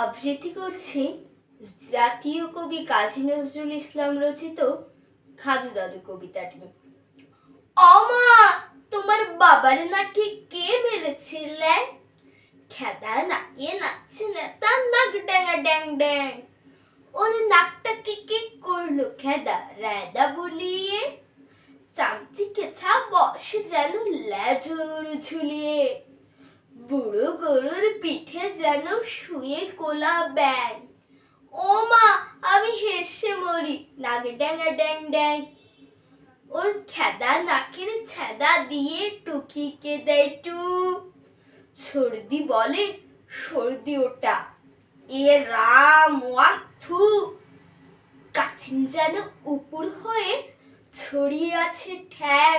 আবৃত্তি করছি জাতীয় কবি কাজী নজরুল ইসলাম রচিত খাদু দাদু কবিতাটি। অমা তোমার বাবার নাকি কে মেরেছিলেন? খেদা নাকে নাচছে তার নাক ড্যাঙা ড্যাং ড্যাং। ওর নাকটাকে কে করল খেদা, রেদা বলিয়ে? চামচিকে ছা বসে যেন লেজর ঝুলিয়ে। বুড়ো গরুর পিঠে যেন শুয়ে কোলা ব্যাং ও মা, আমি হেসে মরি নাক ড্যাঙা ড্যাং ড্যাং। ওর খেদা নাকের ছেদা দিয়ে টুকিকে দেয় টু সর্দি বলে, সর্দি ওটা। এ রাম ওয়াথু কাছিন যেন উপর হয়ে ছড়িয়ে আছে ঠ্যাং।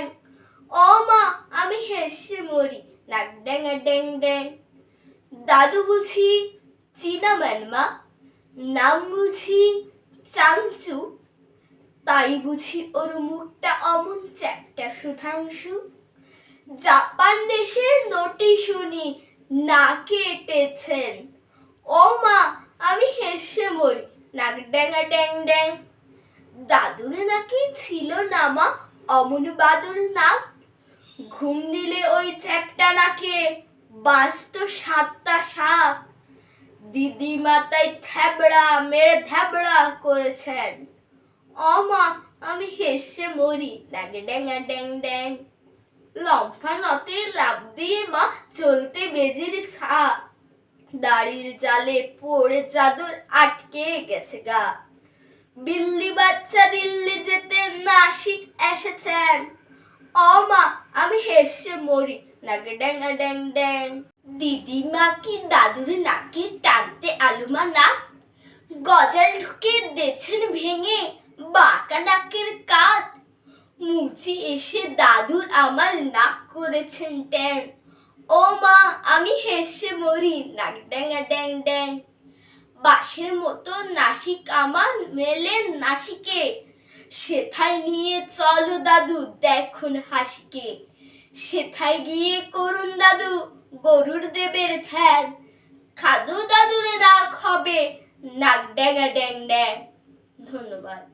ও মা, আমি হেসে মরি ড্যাঙা ড্যাং ড্যাং দাদু বুঝি চীনা ম্যানমা। নাম বুঝি চাংচু। তাই বুঝি ওর মুখটা অমন চ্যাপটা, সুধাংশু। জাপান দেশের নোটি শুনি না কেটেছেন। ও মা, আমি হেসে মরি। নাক ড্যাঙা ড্যাং ড্যাং দাদুর নাকি ছিল নামা অমন বাদুর নাম ঘুম দিলে ওই চ্যাপটা নাকে বাস্ত সাতটা সাপ দিদি মাতায় থ্যাবড়া, মেরে থ্যাবড়া করেছেন। অমা আমি হেসে মরি। ড্যাঙে ড্যাঙা ড্যাং ড্যাং। লম্ফা নতে লাভ দিয়ে মা চলতে বেজির ছা দাড়ির জালে পড়ে চাদর আটকে গেছে গা। বিল্লি বাচ্চা দিল্লি যেতে নাসিক এসেছেন। অমা আমি হেসে মরি। নাকে ড্যাঙা ড্যাং ড্যাং। দিদিমা কি দাদুর নাকি টানতে আলুমা না গজাল ঢুকে দেছেন ভেঙে বাঁকা নাকের কাত মুচি এসে দাদুর আমার নাক করেছেন ট্যাং। ও মা, আমি হেসে মরি। নাক ড্যাঙা ড্যাং ড্যাং। বাঁশের মতো নাসিক আমার মেলে নাসিকে। সেথায় নিয়ে চলো দাদু, দেখুন হাসিকে। সেথায় গিয়ে করুন দাদু গরুর দেবের ধ্যান। খাদু দাদুরে রাগ হবে, নাক ড্যাঙা ড্যাং ড্যাং। ধন্যবাদ।